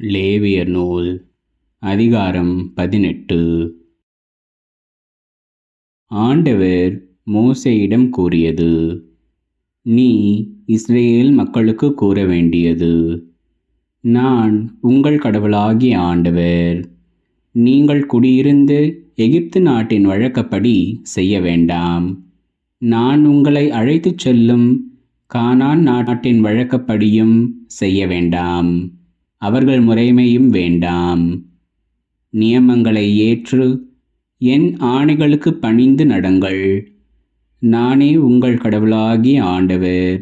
லேவியர் நூல் அதிகாரம் பதினெட்டு. ஆண்டவர் மோசையிடம் கூறியது நீ இஸ்ரேல் மக்களுக்கு கூற வேண்டியது. நான் உங்கள் கடவுளாகிய ஆண்டவர். நீங்கள் குடியிருந்து எகிப்து நாட்டின் வழக்கப்படி செய்ய வேண்டாம். நான் உங்களை அழைத்துச் செல்லும் கானான் நாட்டின் வழக்கப்படியும் செய்ய வேண்டாம். அவர்கள் முறைமையும் வேண்டாம். நியமங்களை ஏற்று என் ஆணைகளுக்கு பணிந்து நடங்கள். நானே உங்கள் கடவுளாகிய ஆண்டவர்.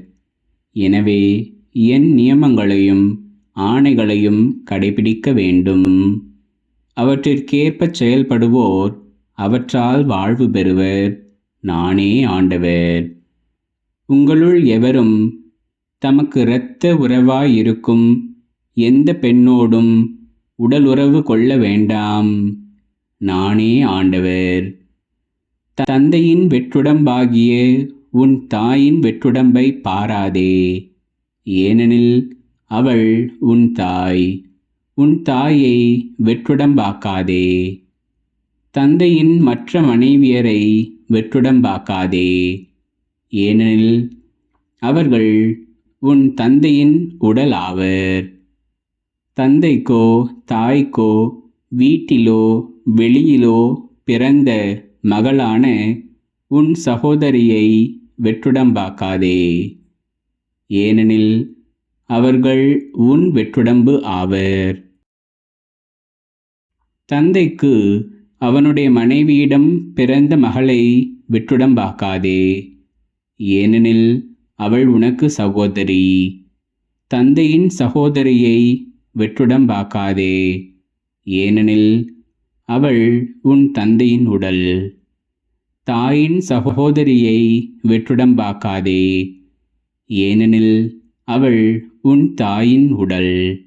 எனவே என் நியமங்களையும் ஆணைகளையும் கடைபிடிக்க வேண்டும். அவற்றிற்கேற்பச் செயல்படுவோர் அவற்றால் வாழ்வு பெறுவர். நானே ஆண்டவர். உங்களுள் எவரும் தமக்கு இரத்த உறவாயிருக்கும் எந்த பெண்ணோடும் உடல் உறவு கொள்ள வேண்டாம். நானே ஆண்டவர். தந்தையின் வெற்றுடம்பாகிய உன் தாயின் வெற்றுடம்பை பாராதே. ஏனெனில் அவள் உன் தாய். உன் தாயை வெற்றுடம்பாக்காதே. தந்தையின் மற்ற மனைவியரை வெற்றுடம்பாக்காதே. ஏனெனில் அவர்கள் உன் தந்தையின் உடல் ஆவர் தந்தைக்கோ தாய்க்கோ வீட்டிலோ வெளியிலோ பிறந்த மகளான உன் சகோதரியை வெற்றுடம்பாக்காதே. ஏனெனில் அவர்கள் உன் வெற்றுடம்பு ஆவர். தந்தைக்கு அவனுடைய மனைவியிடம் பிறந்த மகளை வெற்றுடம்பாக்காதே. ஏனெனில் அவள் உனக்கு சகோதரி. தந்தையின் சகோதரியை வெற்றுடம்பாக்காதே ஏனெனில் அவள் உன் தந்தையின் உடல். தாயின் சகோதரியை வெற்றுடம்பாக்காதே ஏனெனில் அவள் உன் தாயின் உடல்.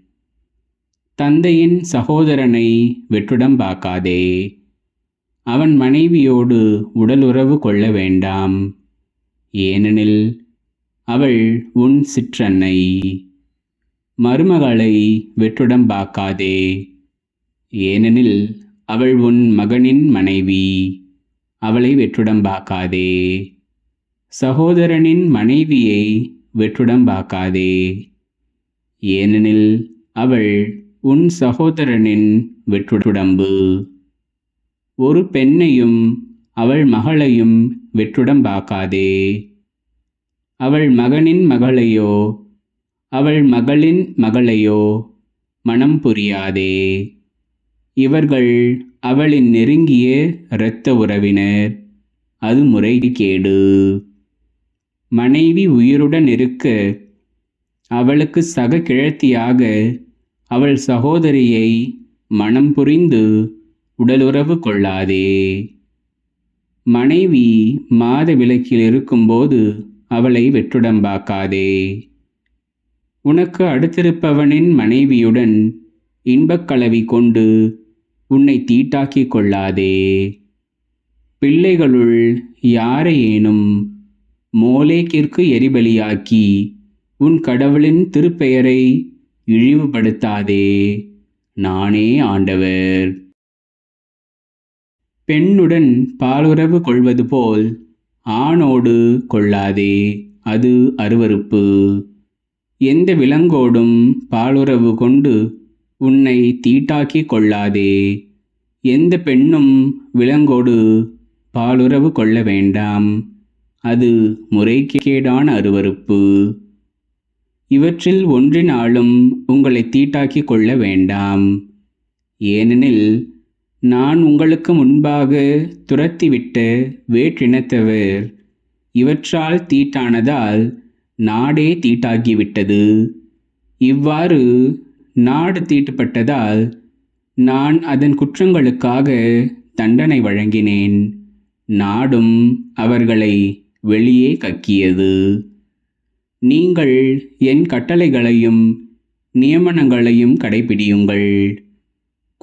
தந்தையின் சகோதரனை வெற்றுடம்பாக்காதே அவன் மனைவியோடு உடலுறவு கொள்ள வேண்டாம். ஏனெனில் அவள் உன் சிற்றன்னை. மருமகளை வெற்றுடம்பாக்காதே ஏனெனில் அவள் உன் மகனின் மனைவி அவளை வெற்றுடம்பாக்காதே சகோதரனின் மனைவியை வெற்றுடம்பாக்காதே ஏனெனில் அவள் உன் சகோதரனின் வெற்றுடம்பு. ஒரு பெண்ணையும் அவள் மகளையும் வெற்றுடம் பார்க்காதே. அவள் மகனின் மகளையோ அவள் மகளின் மகளையோ மனம் புரியாதே. இவர்கள் அவளின் நெருங்கிய இரத்த உறவினர். அது முறைகேடு. மனைவி உயிருடன் இருக்க அவளுக்கு சக கிழத்தியாக அவள் சகோதரியை மனம் புரிந்து உடலுறவு கொள்ளாதே. மனைவி மாத விலக்கில் இருக்கும்போது அவளை வெற்றுடம்பாக்காதே. உனக்கு அடுத்திருப்பவனின் மனைவியுடன் இன்பக்கலவி கொண்டு உன்னை தீட்டாக்கிக் கொள்ளாதே. பிள்ளைகளுள் யாரையேனும் மோலேக்கிற்கு எரிபலியாக்கி உன் கடவுளின் திருப்பெயரை இழிவுபடுத்தாதே. நானே ஆண்டவர். பெண்ணுடன் பாலுறவு கொள்வது போல் ஆணோடு கொள்ளாதே. அது அருவருப்பு. எந்த விலங்கோடும் பாலுறவு கொண்டு உன்னை தீட்டாக்கி கொள்ளாதே. எந்த பெண்ணும் விலங்கோடு பாலுறவு கொள்ள வேண்டாம். அது முறைகேடான அருவருப்பு. இவற்றில் ஒன்றினாலும் உங்களை தீட்டாக்கி கொள்ள வேண்டாம். ஏனெனில் நான் உங்களுக்கு முன்பாக துரத்திவிட்ட வேற்றினத்தவர் இவற்றால் தீட்டானதால் நாடே தீட்டாகிவிட்டது. இவ்வாறு நாடு தீட்டுப்பட்டதால் நான் அதன் குற்றங்களுக்காக தண்டனை வழங்கினேன். நாடும் அவர்களை வெளியே கக்கியது. நீங்கள் என் கட்டளைகளையும் நியமனங்களையும் கடைபிடியுங்கள்.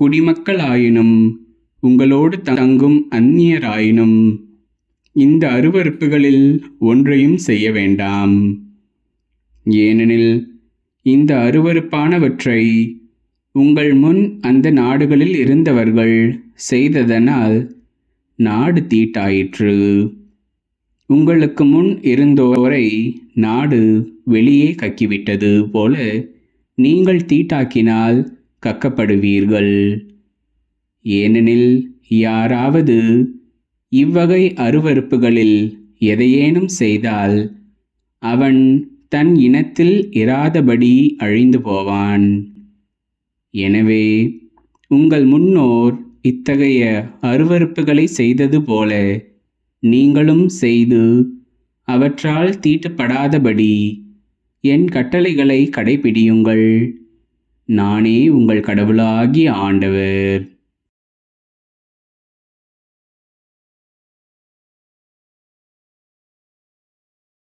குடிமக்களாயினும் உங்களோடு தங்கும் அந்நியராயினும் இந்த அருவருப்புகளில் ஒன்றையும் செய்ய வேண்டாம். ஏனெனில் இந்த அருவருப்பானவற்றை உங்கள் முன் அந்த நாடுகளில் இருந்தவர்கள் செய்ததனால் நாடு தீட்டாயிற்று. உங்களுக்கு முன் இருந்தோரை நாடு வெளியே கக்கிவிட்டது போல நீங்கள் தீட்டாக்கினால் கக்கப்படுவீர்கள். ஏனெனில் யாராவது இவ்வகை அருவருப்புகளில் எதையேனும் செய்தால் அவன் தன் இனத்தில் இராதபடி அழிந்து போவான். எனவே உங்கள் முன்னோர் இத்தகைய அருவறுப்புகளை செய்தது போல நீங்களும் செய்து அவற்றால் தீட்டப்படாதபடி என் கட்டளைகளை கடைபிடியுங்கள். நானே உங்கள் கடவுளாகிய ஆண்டவர்.